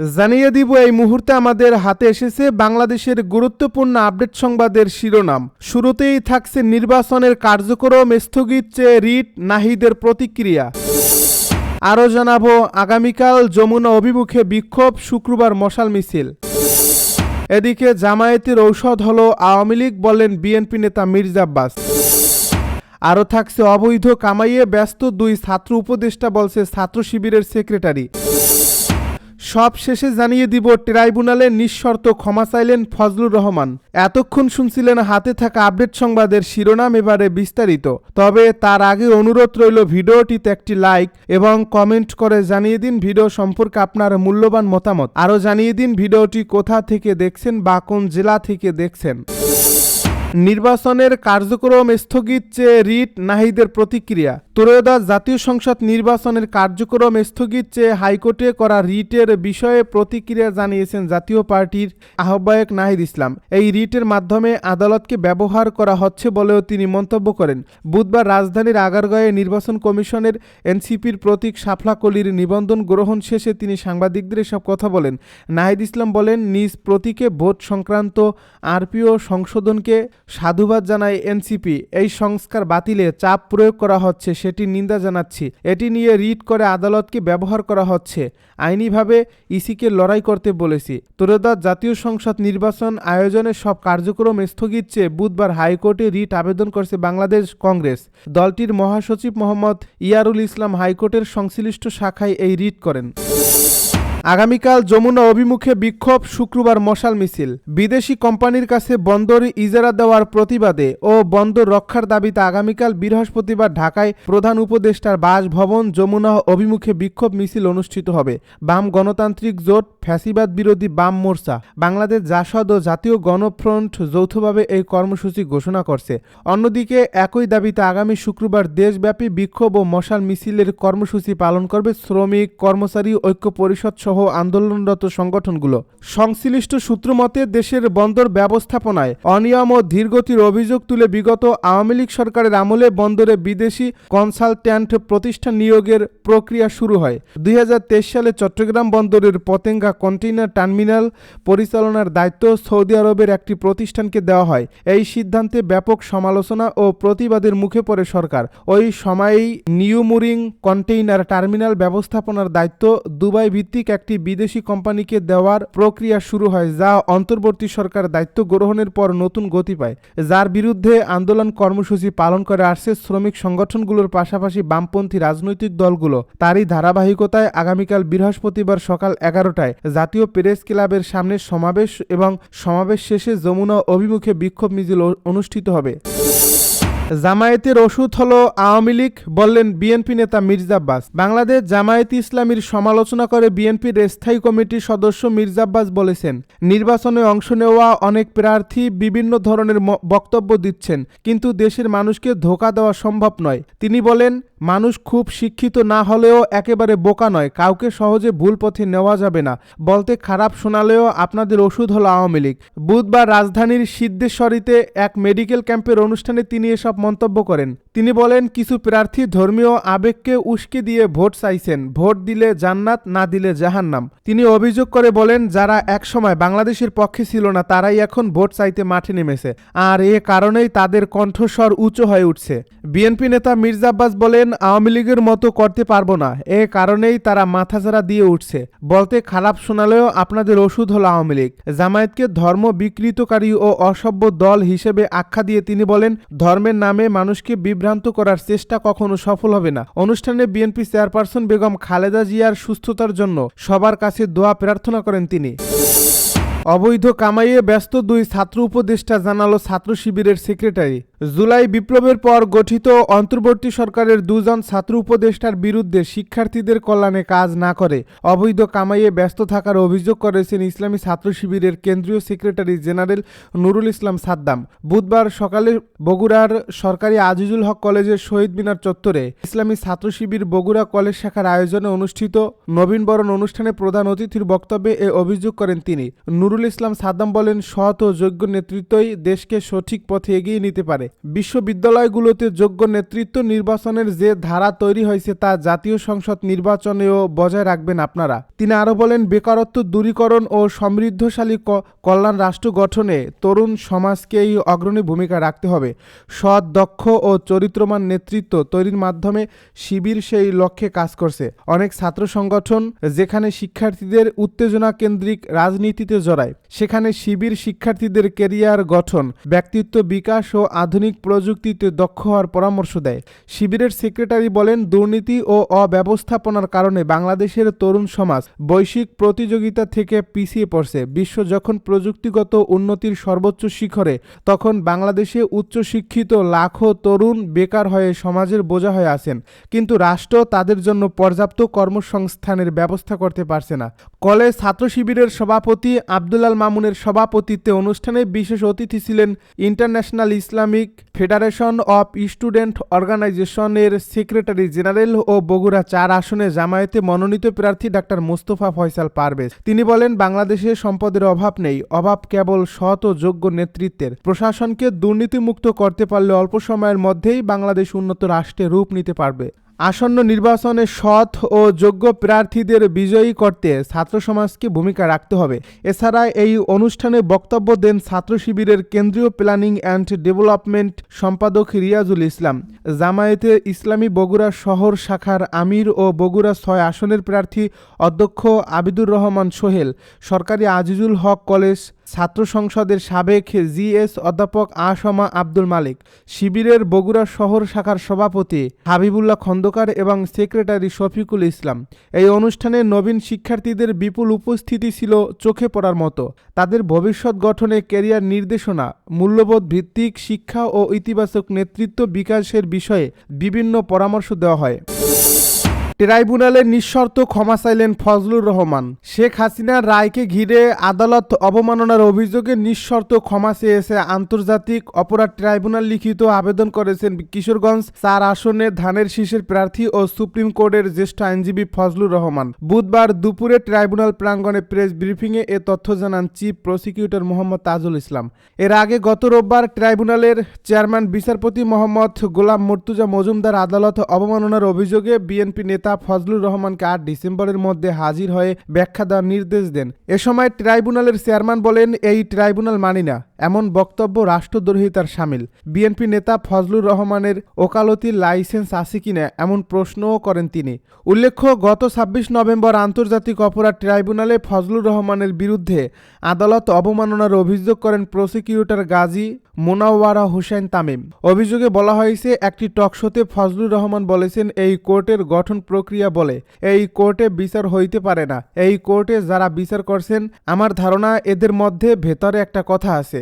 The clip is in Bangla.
জানিয়ে দিব, এই মুহূর্তে আমাদের হাতে এসেছে বাংলাদেশের গুরুত্বপূর্ণ আপডেট সংবাদের শিরোনাম। শুরুতেই থাকছে নির্বাচনের কার্যক্রম, স্থগিত চেয়ে রিট, নাহিদের প্রতিক্রিয়া। আরও জানাব, আগামীকাল যমুনা অভিমুখে বিক্ষোভ, শুক্রবার মশাল মিছিল। এদিকে জামায়াতের ঔষধ হল আওয়ামী লীগ বললেন বিএনপি নেতা মির্জা আব্বাস। আরও থাকছে অবৈধ কামাইয়ে ব্যস্ত দুই ছাত্র উপদেষ্টা বলছে ছাত্র শিবিরের সেক্রেটারি। সব শেষে জানিয়ে দিব, ট্রাইব্যুনালে নিঃশর্ত ক্ষমা চাইলেন ফজলুর রহমান। এতক্ষণ শুনছিলেন হাতে থাকা আপডেট সংবাদের শিরোনাম এবারে বিস্তারিত। তবে তার আগে অনুরোধ রইল ভিডিওটিতে একটি লাইক এবং কমেন্ট করে জানিয়ে দিন ভিডিও সম্পর্কে আপনার মূল্যবান মতামত। আরও জানিয়ে দিন ভিডিওটি কোথা থেকে দেখছেন বা কোন জেলা থেকে দেখছেন। নির্বাচনের কার্যক্রম স্থগিত চেয়ে রিট নাহিদের প্রতিক্রিয়া। ত্রয়োদশ জাতীয় সংসদ নির্বাচনের কার্যক্রম স্থগিত চেয়ে হাইকোর্টে করা রিটের বিষয়ে প্রতিক্রিয়া জানিয়েছেন জাতীয় পার্টির আহ্বায়ক নাহিদ ইসলাম। এই রিটের মাধ্যমে আদালতকে ব্যবহার করা হচ্ছে বলেও তিনি মন্তব্য করেন। বুধবার রাজধানীর আগারগাঁয়ে নির্বাচন কমিশনের এনসিপির প্রতীক শাফলা কলির নিবন্ধন গ্রহণ শেষে তিনি সাংবাদিকদের এসব কথা বলেন। নাহিদ ইসলাম বলেন, নিজ প্রতীকে ভোট সংক্রান্ত আরপিও সংশোধনকে সাধুবাদ জানায় এনসিপি। এই সংস্কার বাতিলে চাপ প্রয়োগ করা হচ্ছে সেটি নিন্দা জানাচ্ছি। এটি নিয়ে রিট করে আদালতকে ব্যবহার করা হচ্ছে। আইনিভাবে ইসিকে লড়াই করতে বলেছি। ত্রয়োদশ জাতীয় সংসদ নির্বাচন আয়োজনের সব কার্যক্রম স্থগিত চেয়ে বুধবার হাইকোর্টে রিট আবেদন করছে বাংলাদেশ কংগ্রেস। দলটির মহাসচিব মোহাম্মদ ইয়ারুল ইসলাম হাইকোর্টের সংশ্লিষ্ট শাখায় এই রিট করেন। আগামীকাল যমুনা অভিমুখে বিক্ষোভ শুক্রবার মশাল মিছিল। বিদেশি কোম্পানির কাছে বন্দর ইজারা দেওয়ার প্রতিবাদে ও বন্দর রক্ষার দাবিতে আগামীকাল বৃহস্পতিবার ঢাকায় প্রধান উপদেষ্টার বাসভবন যমুনা অভিমুখে বিক্ষোভ মিছিল অনুষ্ঠিত হবে। বাম গণতান্ত্রিক জোট, ফ্যাসিবাদ বিরোধী বাম মোর্চা, বাংলাদেশ জাসদ ও জাতীয় গণফ্রন্ট যৌথভাবে এই কর্মসূচি ঘোষণা করছে। অন্যদিকে একই দাবিতে আগামী শুক্রবার দেশব্যাপী বিক্ষোভ ও মশাল মিছিলের কর্মসূচি পালন করবে শ্রমিক, কর্মচারী, ঐক্য পরিষদ সহ আন্দোলনরত সংগঠনগুলো। সংশ্লিষ্ট সূত্র মতে, দেশের বন্দর ব্যবস্থাপনায় অনিয়ম ও ধীরগতির অভিযোগ তুলে বিগত আওয়ামী লীগ সরকারের আমলে বন্দরে বিদেশি কনসালট্যান্ট প্রতিষ্ঠান নিয়োগের প্রক্রিয়া শুরু হয়। দুই সালে চট্টগ্রাম বন্দরের পতেঙ্গা কন্টেইনার টার্মিনাল পরিচালনার দায়িত্ব সৌদি আরবের একটি প্রতিষ্ঠানকে দেওয়া হয়। এই সিদ্ধান্তে ব্যাপক সমালোচনা ও প্রতিবাদের মুখে পড়ে সরকার। ওই সময়েই নিউমুরিং কন্টেইনার টার্মিনাল ব্যবস্থাপনার দায়িত্ব দুবাই ভিত্তিক একটি বিদেশি কোম্পানিকে দেওয়ার প্রক্রিয়া শুরু হয়, যা অন্তর্বর্তী সরকার দায়িত্ব গ্রহণের পর নতুন গতি পায়। যার বিরুদ্ধে আন্দোলন কর্মসূচি পালন করে আসছে শ্রমিক সংগঠনগুলোর পাশাপাশি বামপন্থী রাজনৈতিক দলগুলো। তারই ধারাবাহিকতায় আগামীকাল বৃহস্পতিবার সকাল এগারোটায় জাতীয় প্রেস ক্লাবের সামনে সমাবেশ এবং সমাবেশ শেষে যমুনা অভিমুখে বিক্ষোভ মিছিল অনুষ্ঠিত হবে। জামায়াতের ওষুধ হলো আওয়ামী লীগ, বললেন বিএনপি নেতা মির্জা আব্বাস। বাংলাদেশ জামায়াত ইসলামীর সমালোচনা করে বিএনপির স্থায়ী কমিটির সদস্য মির্জা আব্বাস বলেছেন, নির্বাচনে অংশ নেওয়া অনেক প্রার্থী বিভিন্ন ধরনের বক্তব্য দিচ্ছেন, কিন্তু দেশের মানুষকে ধোকা দেওয়া সম্ভব নয়। তিনি বলেন মানুষ খুব শিক্ষিত না হলেও একেবারে বোকা নয়। কাউকে সহজে ভুল পথে নেওয়া যাবে না। বলতে খারাপ শোনালেও আপনাদের ওষুধ হলো আওয়ামী লীগ। বুধবার রাজধানীর সিদ্ধেশ্বরীতে এক মেডিকেল ক্যাম্পের অনুষ্ঠানে তিনি এসব মন্তব্য করেন। তিনি বলেন, কিছু প্রার্থী ধর্মীয় আবেগকে উস্কে দিয়ে ভোট চাইছেন। ভোট দিলে জান্নাত, না দিলে জাহান্নাম। তিনি অভিযোগ করে বলেন, যারা একসময় বাংলাদেশের পক্ষে ছিল না, তারাই এখন ভোট চাইতে মাঠে নেমেছে। আর এ কারণেই তাদের কণ্ঠস্বর উঁচু হয়ে উঠছে। বিএনপি নেতা মির্জা আব্বাস বলেন আওয়ামী লীগের মতো করতে পারব না। এ কারণেই তারা মাথাচাড়া দিয়ে উঠছে। বলতে খারাপ শোনালেও আপনাদের ওষুধ হল আওয়ামী লীগ। জামায়াতকে ধর্ম বিকৃতকারী ও অসভ্য দল হিসেবে আখ্যা দিয়ে তিনি বলেন, ধর্মের নামে মানুষকে বিভ্রান্ত করার চেষ্টা কখনো সফল হবে না। অনুষ্ঠানে বিএনপি চেয়ারপারসন বেগম খালেদা জিয়ার সুস্থতার জন্য সবার কাছে দোয়া প্রার্থনা করেন তিনি। অবৈধ কামাইয়ে ব্যস্ত দুই ছাত্র উপদেষ্টা জানালো ছাত্র শিবিরের সেক্রেটারি। জুলাই বিপ্লবের পর গঠিত অন্তর্বর্তী সরকারের দুজন ছাত্র উপদেষ্টার বিরুদ্ধে শিক্ষার্থীদের কল্যাণে কাজ না করে অবৈধ কামাইয়ে ব্যস্ত থাকার অভিযোগ করেছেন ইসলামী ছাত্র শিবিরের কেন্দ্রীয় সেক্রেটারি জেনারেল নুরুল ইসলাম সাদ্দাম। বুধবার সকালে বগুড়ার সরকারি আজিজুল হক কলেজের শহীদ মিনার চত্বরে ইসলামী ছাত্র শিবির বগুড়া কলেজ শাখার আয়োজনে অনুষ্ঠিত নবীনবরণ অনুষ্ঠানে প্রধান অতিথির বক্তব্যে এ অভিযোগ করেন তিনি। নুরুল নুরুল ইসলাম সাদ্দাম বলেন, সৎ ও যোগ্য নেতৃত্বই দেশকে সঠিক পথে এগিয়ে নিতে পারে। বিশ্ববিদ্যালয়গুলোতে যোগ্য নেতৃত্ব নির্বাচনের যে ধারা তৈরি হয়েছে তা জাতীয় সংসদ নির্বাচনেও বজায় রাখবেন আপনারা। তিনি আরও বলেন, বেকারত্ব দূরীকরণ ও সমৃদ্ধশালী কল্যাণ রাষ্ট্র গঠনে তরুণ সমাজকেই অগ্রণী ভূমিকা রাখতে হবে। সৎ, দক্ষ ও চরিত্রমান নেতৃত্ব তৈরির মাধ্যমে শিবির সেই লক্ষ্যে কাজ করছে। অনেক ছাত্র সংগঠন, যেখানে শিক্ষার্থীদের উত্তেজনা কেন্দ্রিক রাজনীতিতে জড়ায়। সেখানে শিবির শিক্ষার্থীদের কেরিয়ার গঠন, ব্যক্তিত্ব বিকাশ ও আধুনিক প্রযুক্তিতে দক্ষ হওয়ার পরামর্শ দেয়। শিবিরের সেক্রেটারি বলেন, দুর্নীতি ও অব্যবস্থাপনার কারণে বাংলাদেশের তরুণ সমাজ বৈশ্বিক প্রতিযোগিতা থেকে পিছিয়ে পড়ছে। বিশ্ব যখন প্রযুক্তিগত উন্নতির সর্বোচ্চ শিখরে, তখন বাংলাদেশে উচ্চশিক্ষিত লাখো তরুণ বেকার হয়ে সমাজের বোঝা হয়ে আছেন। কিন্তু রাষ্ট্র তাদের জন্য পর্যাপ্ত কর্মসংস্থানের ব্যবস্থা করতে পারছে না। কলেজ ছাত্র শিবিরের সভাপতি আব্দুলাল মামুনের সভাপতিত্বে অনুষ্ঠানে বিশেষ অতিথি ছিলেন international Islamic federation of student অর্গানাইজেশনের সেক্রেটারি জেনারেল ও বগুড়া চার আসনে জামায়াতে মনোনীত প্রার্থী ডাক্তার মুস্তফা ফয়সাল পারভেজ। তিনি বলেন, বাংলাদেশে সম্পদের অভাব নেই, অভাব কেবল সৎ ও যোগ্য নেতৃত্বের। প্রশাসনকে দুর্নীতিমুক্ত করতে পারলে অল্প সময়ের মধ্যেই বাংলাদেশ উন্নত রাষ্ট্রে রূপ নিতে পারবে। আসন্ন নির্বাচনে সৎ ও যোগ্য প্রার্থীদের বিজয়ী করতে ছাত্র সমাজকে ভূমিকা রাখতে হবে। এছাড়া এই অনুষ্ঠানে বক্তব্য দেন ছাত্র শিবিরের কেন্দ্রীয় প্ল্যানিং অ্যান্ড ডেভেলপমেন্ট সম্পাদক রিয়াজুল ইসলাম। জামায়াতে ইসলামী বগুড়া শহর শাখার আমির ও বগুড়া ছয় আসনের প্রার্থী অধ্যক্ষ আবিদুর রহমান সোহেল, সরকারি আজিজুল হক কলেজ ছাত্র সংসদের সাবেক জিএস অধ্যাপক আসমা আব্দুল মালিক, শিবিরের বগুড়া শহর শাখার সভাপতি হাবিবুল্লাহ খন্দকার এবং সেক্রেটারি শফিকুল ইসলাম। এই অনুষ্ঠানে নবীন শিক্ষার্থীদের বিপুল উপস্থিতি ছিল চোখে পড়ার মতো। তাদের ভবিষ্যৎ গঠনে ক্যারিয়ার নির্দেশনা, মূল্যবোধ ভিত্তিক শিক্ষা ও ইতিবাচক নেতৃত্ব বিকাশের বিষয়ে বিভিন্ন পরামর্শ দেওয়া হয়। ট্রাইব্যুনালে নিঃশর্ত ক্ষমা চাইলেন ফজলুর রহমান। শেখ হাসিনার রায়কে ঘিরে আদালত অবমাননার অভিযোগে নিঃশর্ত ক্ষমা চেয়েছে আন্তর্জাতিক অপরাধ ট্রাইব্যুনাল লিখিত আবেদন করেছেন কিশোরগঞ্জ চার আসনে ধানের শীষের প্রার্থী ও সুপ্রিম কোর্টের জ্যেষ্ঠ আইনজীবী ফজলুর রহমান। বুধবার দুপুরে ট্রাইব্যুনাল প্রাঙ্গণে প্রেস ব্রিফিংয়ে এ তথ্য জানান চিফ প্রসিকিউটর মোহাম্মদ তাজুল ইসলাম। এর আগে গত রোববার ট্রাইব্যুনালের চেয়ারম্যান, বিচারপতি মোহাম্মদ গোলাম মর্তুজা মজুমদার আদালত অবমাননার অভিযোগে বিএনপি নেতা ফজলুর রহমানকে আট ডিসেম্বরের মধ্যে হাজির হয়ে ব্যাখ্যা দেওয়ার নির্দেশ দেন। এ সময় ট্রাইব্যুনালের চেয়ারম্যান বলেন, এই ট্রাইব্যুনাল মানি না, এমন বক্তব্য রাষ্ট্রদ্রোহিতার সামিল। বিএনপি নেতা ফজলুর রহমানের ওকালতির লাইসেন্স আছে কিনা এমন প্রশ্নও করেন তিনি। উল্লেখ্য, গত ছাব্বিশ নভেম্বর আন্তর্জাতিক অপরাধ ট্রাইব্যুনালে ফজলুর রহমানের বিরুদ্ধে আদালত অবমাননার অভিযোগ করেন প্রসিকিউটর গাজী মোনাওয়ারা হোসেন তামিম। অভিযোগে বলা হয়েছে, একটি টকশোতে ফজলুর রহমান বলেছেন, এই কোর্টের গঠন প্রক্রিয়া বলে, এই কোর্টে বিচার হইতে পারে না। এই কোর্টে যারা বিচার করছেন, আমার ধারণা এদের মধ্যে ভেতরে একটা কথা আছে।